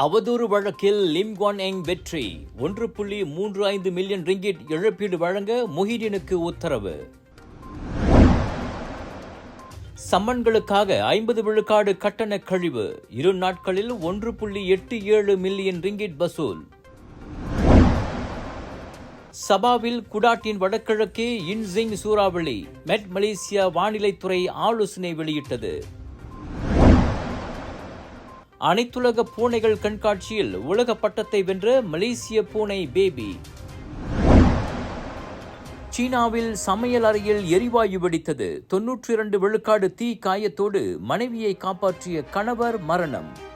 அவதூறு வழக்கில் Lim Kuan எங் வெற்றி. ஒன்று புள்ளி மூன்று ஐந்து மில்லியன் ரிங்கிட் இழப்பீடு வழங்க முஹிடினுக்கு உத்தரவு. சம்மன்களுக்காக ஐம்பது விழுக்காடு கட்டண கழிவு. இரு நாட்களில் ஒன்று புள்ளி எட்டு ஏழு மில்லியன் ரிங்கிட் வசூல். சபாவில் குடாட்டின் வடகிழக்கே இன்சிங் சூறாவளி. மெட் மலேசியா வானிலைத்துறை ஆலோசனை வெளியிட்டது. அனைத்துலக பூனைகள் கண்காட்சியில் உலக பட்டத்தை வென்ற மலேசிய பூனை பேபி. சீனாவில் சமையல் அறையில் எரிவாயு வெடித்தது. தொன்னூற்றி இரண்டு விழுக்காடு தீ காயத்தோடு மனைவியை காப்பாற்றிய கணவர் மரணம்.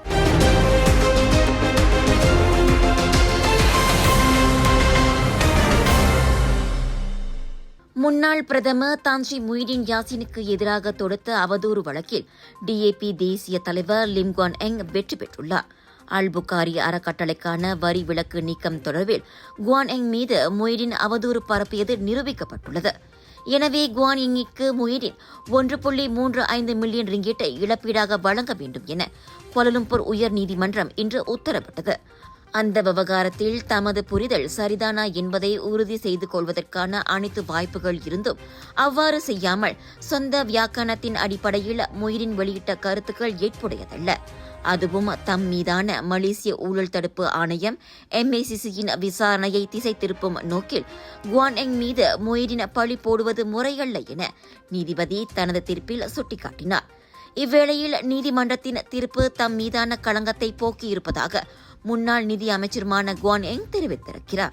முன்னாள் பிரதமர் தான்சி முய்டின் யாசினுக்கு எதிராக தொடுத்த அவதூறு வழக்கில் டிஏபி தேசிய தலைவர் லிம்கான் எங் வெற்றி பெற்றுள்ளார். அல் புகாரி அறக்கட்டளைக்கான வரி விலக்கு நீக்கம் தொடர்பில் குவான் எங் மீது முய்டின் அவதூறு பரப்பியது நிரூபிக்கப்பட்டுள்ளது. எனவே குவான் எங்கிற்கு முயிடின் ஒன்று புள்ளி மூன்று ஐந்து மில்லியன் ரிங்கீட்டை இழப்பீடாக வழங்க வேண்டும் என கோலலும்பூர் உயர் நீதிமன்றம் இன்று உத்தரவிட்டது. அந்த விவகாரத்தில் தமது புரிதல் சரிதானா என்பதை உறுதி செய்து கொள்வதற்கான அனைத்து வாய்ப்புகள் இருந்தும் அவ்வாறு செய்யாமல் சொந்த வியாக்கணத்தின் அடிப்படையில் முயிரின் வெளியிட்ட கருத்துக்கள் ஏற்புடையதல்ல. அதுவும் தம் மீதான மலேசிய ஊழல் தடுப்பு ஆணையம் எம்ஏசிசியின் விசாரணையை திசை திருப்பும் நோக்கில் குவான் எங் மீது மொயிரின் பழி போடுவது முறையல்ல என நீதிபதி தனது தீர்ப்பில் சுட்டிக்காட்டினார். இவ்வேளையில் நீதிமன்றத்தின் தீர்ப்பு தம் மீதான களங்கத்தை போக்கியிருப்பதாக முன்னாள் நிதி அமைச்சருமான குவான் எங் தெரிவித்திருக்கிறார்.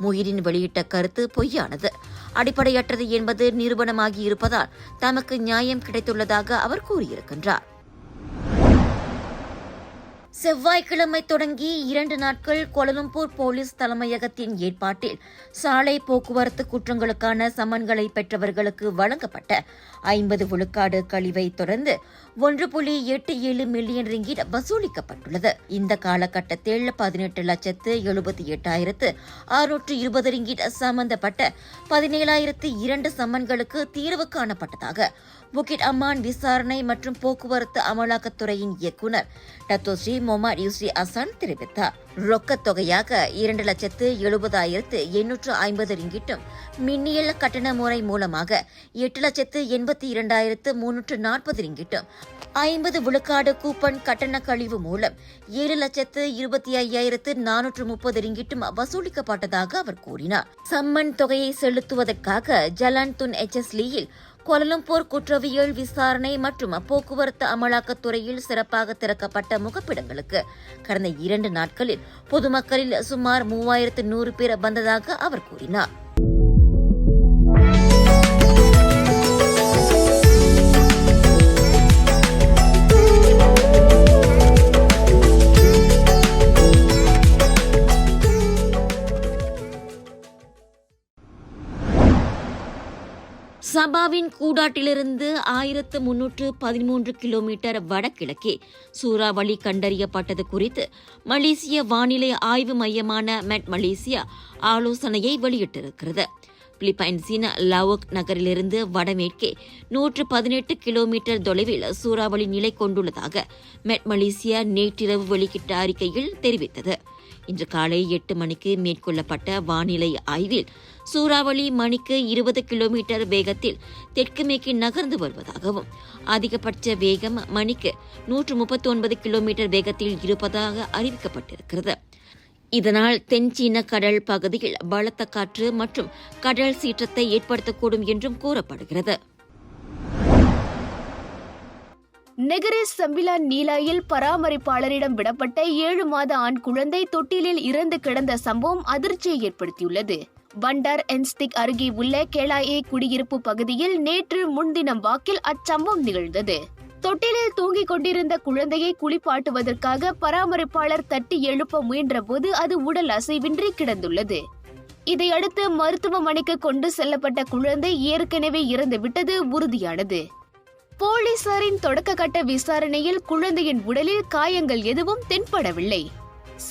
முயிரின் வெளியிட்ட கருத்து பொய்யானது. அடிப்படையற்றது என்பது நிரூபணமாகி இருப்பதால் தமக்கு நியாயம் கிடைத்துள்ளதாக அவர் கூறியிருக்கின்றார். செவ்வாய்க்கிழமை தொடங்கி இரண்டு நாட்கள் கோலலம்பூர் போலீஸ் தலைமையகத்தின் ஏற்பாட்டில் சாலை போக்குவரத்து குற்றங்களுக்கான சமன்களை பெற்றவர்களுக்கு வழங்கப்பட்ட ஐம்பது விழுக்காடு கழிவை தொடர்ந்து ஒன்று புள்ளி எட்டு ஏழு மில்லியன் ரிங்கிட் வசூலிக்கப்பட்டுள்ளது. இந்த காலகட்டத்தில் பதினெட்டு லட்சத்து எழுபத்தி எட்டாயிரத்து அறுநூற்று இருபது ரிங்கிட் சம்பந்தப்பட்ட பதினேழாயிரத்து இரண்டு சமன்களுக்கு தீர்வு காணப்பட்டதாக புகிட் அம்மான் விசாரணை மற்றும் போக்குவரத்து அமலாக்கத்துறையின் இயக்குநர் டத்தோஸ்ரீ மொமாட் யூஸ்ரி அசான் தெரிவித்தார். ரொக்கத் தொகையாக இரண்டு லட்சத்து எழுபதாயிரத்து எண்ணூற்று ஐம்பது ரிங்கிட்டும் மின்னியல் கட்டண முறை மூலமாக எட்டு லட்சத்து எண்பத்தி இரண்டாயிரத்து முன்னூற்று நாற்பது ரிங்கிட்டும் ஐம்பது விழுக்காடு கூப்பன் கட்டண கழிவு மூலம் ஏழு லட்சத்து இருபத்தி ஐயாயிரத்து நானூற்று முப்பது ரிங்கிட்டும் வசூலிக்கப்பட்டதாக அவர் கூறினார். சம்மன் தொகையை செலுத்துவதற்காக ஜலான் துன் எச்எஸ்லியில் கோலலம்பூர் குற்றவியல் விசாரணை மற்றும் போக்குவரத்து அமலாக்கத்துறையில் சிறப்பாக திறக்கப்பட்ட முகப்பிடங்களுக்கு கடந்த இரண்டு நாட்களில் பொதுமக்களில் சுமார் மூவாயிரத்து நூறு பேர் வந்ததாக அவர் கூறினார். ஜாபாவின் கூடாட்டிலிருந்து ஆயிரத்து முன்னூற்று பதிமூன்று கிலோமீட்டர் வடகிழக்கே சூறாவளி கண்டறியப்பட்டது குறித்து மலேசிய வானிலை ஆய்வு மையமான மெட் மலேசியா ஆலோசனையை வெளியிட்டிருக்கிறது. பிலிப்பைன்ஸின் லவோக் நகரிலிருந்து வடமேற்கே நூற்று பதினெட்டு கிலோமீட்டர் தொலைவில் சூறாவளி நிலை கொண்டுள்ளதாக மெட் மலேசியா நேற்றிரவு வெளியிட்ட அறிக்கையில் தெரிவித்தது. இன்று காலை எட்டு மணிக்கு மேற்கொள்ளப்பட்ட வானிலை ஆய்வில் சூறாவளி மணிக்கு இருபது கிலோமீட்டர் வேகத்தில் தெற்கு மேற்கு நகர்ந்து வருவதாகவும் அதிகபட்ச வேகம் மணிக்கு நூற்று முப்பத்தி ஒன்பது கிலோமீட்டர் வேகத்தில் இருப்பதாக அறிவிக்கப்பட்டிருக்கிறது. இதனால் தென்சீன கடல் பகுதியில் பலத்த காற்று மற்றும் கடல் சீற்றத்தை ஏற்படுத்தக்கூடும் என்றும் கூறப்படுகிறது. நெகரி சம்பிலா நீலாயில் பராமரிப்பாளரிடம் விடப்பட்ட ஏழு மாத ஆண் குழந்தை தொட்டிலில் இறந்து கிடந்த சம்பவம் அதிர்ச்சியை ஏற்படுத்தியுள்ளது. பண்டார் என்ஸ்டிக் அருகே உள்ள கேளாயே குடியிருப்பு பகுதியில் நேற்று முன்தினம் வாக்கில் அச்சம்பவம் நிகழ்ந்தது. தொட்டிலில் தூங்கிக் கொண்டிருந்த குழந்தையை குளிப்பாட்டுவதற்காக பராமரிப்பாளர் தட்டி எழுப்ப முயன்றபோது அது உடல் அசைவின்றி கிடந்துள்ளது. இதையடுத்து மருத்துவமனைக்கு கொண்டு செல்லப்பட்ட குழந்தை ஏற்கனவே இறந்துவிட்டது உறுதியானது. போலீசாரின் தொடக்க கட்ட விசாரணையில் குழந்தையின் உடலில் காயங்கள் எதுவும் தென்படவில்லை.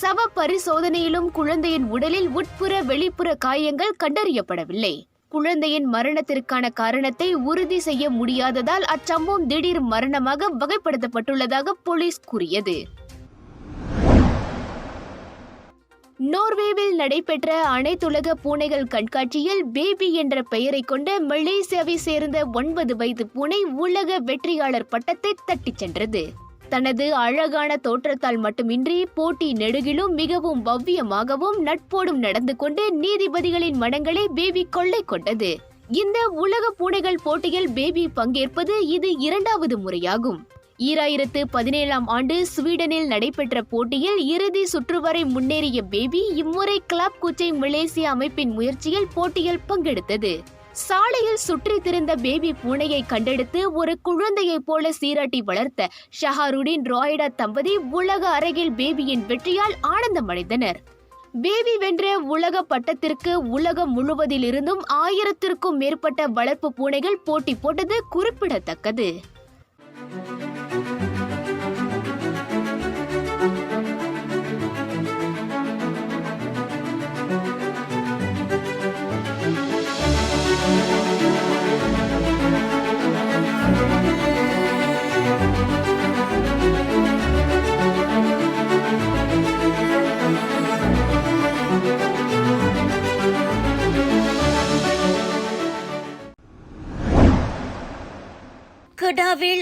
சவ பரிசோதனையிலும் குழந்தையின் உடலில் உட்புற வெளிப்புற காயங்கள் கண்டறியப்படவில்லை. குழந்தையின் மரணத்திற்கான காரணத்தை உறுதி செய்ய முடியாததால் அச்சம்பவம் திடீர் மரணமாக வகைப்படுத்தப்பட்டுள்ளதாக போலீஸ் கூறியது. நோர்வேவில் நடைபெற்ற அனைத்துலக பூனைகள் கண்காட்சியில் பேபி என்ற பெயரை கொண்ட மலேசியாவை சேர்ந்த ஒன்பது வயது பூனை உலக வெற்றியாளர் பட்டத்தை தட்டிச் சென்றது. தனது அழகான தோற்றத்தால் மட்டுமின்றி போட்டி நெடுகிலும் மிகவும் பவ்யமாகவும் நட்போடும் நடந்து கொண்டு நீதிபதிகளின் மனங்களை பேபி கொள்ளை கொண்டது. இந்த உலக பூனைகள் போட்டியில் பேபி பங்கேற்பது இது இரண்டாவது முறையாகும். ஈராயிரத்து பதினேழாம் ஆண்டு ஸ்வீடனில் நடைபெற்ற போட்டியில் இறுதி சுற்று வரை முன்னேறிய பேபி இம்முறை கிளப் கூச்சை மலேசிய அமைப்பின் முயற்சியில் போட்டியில் பங்கெடுத்தது. சாலையில் சுற்றி திரிந்த பேபி பூனையை கண்டெடுத்து ஒரு குழந்தையைப் போல சீராட்டி வளர்த்த ஷஹாருடின் ராய்டா தம்பதி உலக அரங்கில் பேபியின் வெற்றியால் ஆனந்தமடைந்தனர். பேபி வென்ற உலக பட்டத்திற்கு உலகம் முழுவதிலிருந்தும் ஆயிரத்திற்கும் மேற்பட்ட வளர்ப்பு பூனைகள் போட்டி போட்டது குறிப்பிடத்தக்கது.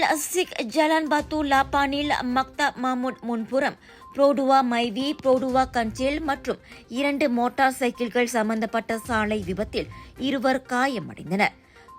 கெடாவில் Jalan ஜலான் Lapanil லாப்பானில் மக்தா மாமுட் முன்புறம் புரோடுவா மைவி புரோடுவா கஞ்சில் மற்றும் இரண்டு மோட்டார் சைக்கிள்கள் சம்பந்தப்பட்ட சாலை விபத்தில் இருவர் காயமடைந்தனர்.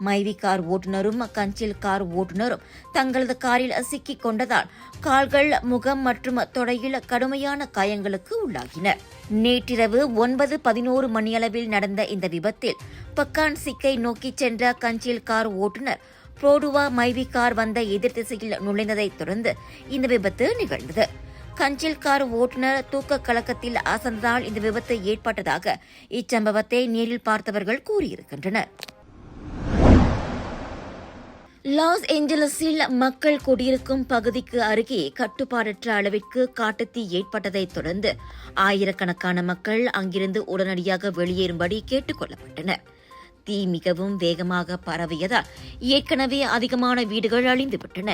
மைவி கார் ஓட்டுநரும் கஞ்சில் கார் ஓட்டுநரும் தங்களது காரில் சிக்கிக் கொண்டதால் கால்கள் முகம் மற்றும் தொடையில் கடுமையான காயங்களுக்கு உள்ளாகினர். நேற்றிரவு ஒன்பது பதினோரு மணியளவில் நடந்த இந்த விபத்தில் பக்கான் சிக்கை நோக்கிச் சென்ற கஞ்சில் கார் ஓட்டுநர் புரோடுவா மைவி கார் வந்த எதிர் திசையில் நுழைந்ததைத் தொடர்ந்து இந்த விபத்து நிகழ்ந்தது. கஞ்சில் கார் ஓட்டுநர் தூக்க கலக்கத்தில் அசந்ததால் இந்த விபத்து ஏற்பட்டதாக இச்சம்பவத்தை நேரில் பார்த்தவர்கள் கூறியிருக்கின்றனர். லாஸ் ஏஞ்சலஸில் மக்கள் குடியிருக்கும் பகுதிக்கு அருகே கட்டுப்பாடற்ற அளவிற்கு காட்டுத்தீ ஏற்பட்டதைத் தொடர்ந்து ஆயிரக்கணக்கான மக்கள் அங்கிருந்து உடனடியாக வெளியேறும்படி கேட்டுக் கொள்ளப்பட்டனர். தீ மிகவும் வேகமாக பரவியதால் ஏற்கனவே அதிகமான வீடுகள் அழிந்துவிட்டன.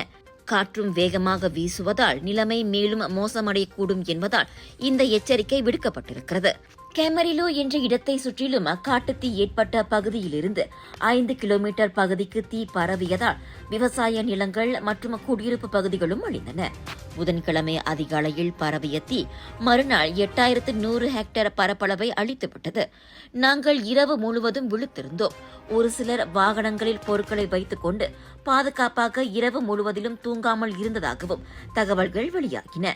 காற்றும் வேகமாக வீசுவதால் நிலைமை மேலும் மோசமடையக்கூடும் என்பதால் இந்த எச்சரிக்கை விடுக்கப்பட்டிருக்கிறது. கேமரிலோ என்ற இடத்தை சுற்றிலும் காட்டுத்தீ ஏற்பட்ட பகுதியிலிருந்து ஐந்து கிலோமீட்டர் பகுதிக்கு தீ பரவியதால் விவசாய நிலங்கள் மற்றும் குடியிருப்பு பகுதிகளும் அழிந்தன. புதன்கிழமை அதிகாலையில் பரவிய தீ மறுநாள் எட்டாயிரத்து நூறு ஹெக்டேர் பரப்பளவை அழித்துவிட்டது. நாங்கள் இரவு முழுவதும் விழுத்திருந்தோம். ஒரு சிலர் வாகனங்களில் பொருட்களை வைத்துக் கொண்டு பாதுகாப்பாக இரவு முழுவதிலும் தூங்காமல் இருந்ததாகவும் தகவல்கள் வெளியாகின.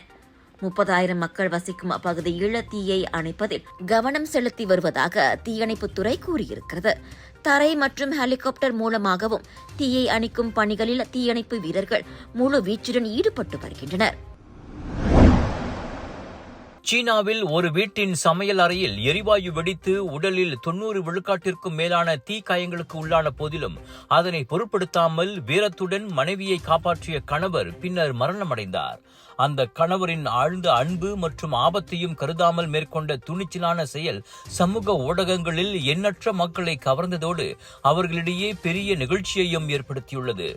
முப்பதாயிரம் மக்கள் வசிக்கும் அப்பகுதியில் தீயை அணைப்பதில் கவனம் செலுத்தி வருவதாக தீயணைப்புத்துறை கூறியிருக்கிறது. தரை மற்றும் ஹெலிகாப்டர் மூலமாகவும் தீயை அணைக்கும் பணிகளில் தீயணைப்பு வீரர்கள் முழு வீச்சுடன் ஈடுபட்டு வருகின்றனர். சீனாவில் ஒரு வீட்டின் சமையல் அறையில் எரிவாயு வெடித்து உடலில் தொண்ணூறு விழுக்காட்டிற்கும் மேலான தீக்காயங்களுக்கு உள்ளான போதிலும் அதனை பொருட்படுத்தாமல் வீரத்துடன் மனைவியை காப்பாற்றிய கணவர் பின்னர் மரணமடைந்தார். அந்த கணவரின் ஆழ்ந்த அன்பு மற்றும் ஆபத்தையும் கருதாமல் மேற்கொண்ட துணிச்சலான செயல் சமூக ஊடகங்களில் எண்ணற்ற மக்களை கவர்ந்ததோடு அவர்களிடையே பெரிய நிகழ்ச்சியையும் ஏற்படுத்தியுள்ளது.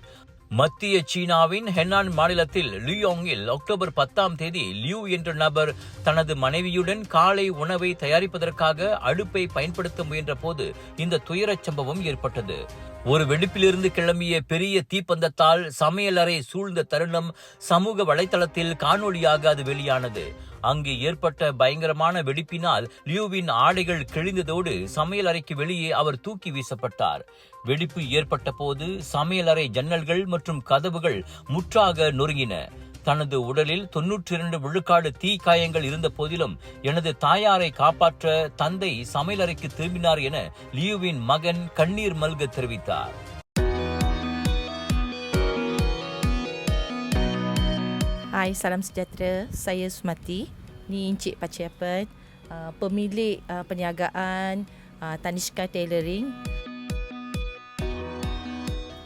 மத்திய சீனாவின் ஹென்னான் மாநிலத்தில் லியோங்கில் அக்டோபர் பத்தாம் தேதி லியூ என்ற நபர் தனது மனைவியுடன் காலை உணவை தயாரிப்பதற்காக அடுப்பை பயன்படுத்த முயன்ற போது இந்த துயரச் சம்பவம் ஏற்பட்டது. ஒரு வெடிப்பிலிருந்து கிளம்பிய பெரிய தீப்பந்தத்தால் சமையலறை சூழ்ந்த தருணம் சமூக வலைதளத்தில் காணொளியாக அது வெளியானது. அங்கு ஏற்பட்ட பயங்கரமான வெடிப்பினால் லியூவின் ஆடைகள் கிழிந்ததோடு சமையலறைக்கு வெளியே அவர் தூக்கி வீசப்பட்டார். வெடிப்பு ஏற்பட்ட போது சமையலறை ஜன்னல்கள் மற்றும் கதவுகள் முற்றாக நொறுங்கின தனது உடலில் தொன்னூற்றி இரண்டு விழுக்காடு தீ காயங்கள் இருந்த போதிலும் எனது தாயாரை காப்பாற்ற தந்தை சமையலறைக்கு திரும்பினார் என லியூவின் மகன் கண்ணீர் மல்க தெரிவித்தார் Hai, salam sejahtera. Saya Sumati. Ni Encik Paciapan, uh, pemilik uh, perniagaan uh, Tanishka Tailoring.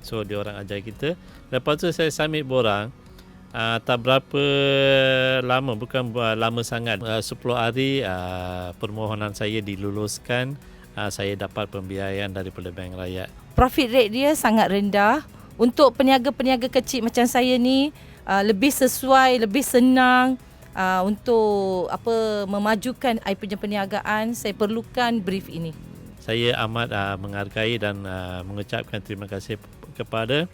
So dia orang ajar kita. Lepas tu saya submit borang. Uh, tak berapa lama bukan uh, lama sangat. Uh, 10 hari uh, permohonan saya diluluskan. Uh, saya dapat pembiayaan daripada Bank Rakyat. Profit rate dia sangat rendah. Untuk peniaga-peniaga kecil macam saya ni uh, lebih sesuai, lebih senang uh, untuk apa memajukan I punya perniagaan, saya perlukan brief ini. Saya amat uh, menghargai dan uh, mengucapkan terima kasih kepada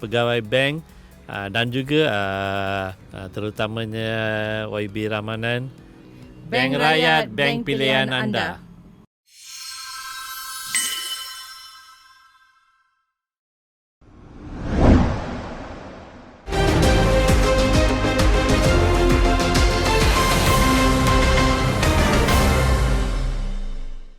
pegawai bank uh, dan juga uh, uh, terutamanya YB Ramanan. Bank Rakyat, bank pilihan anda.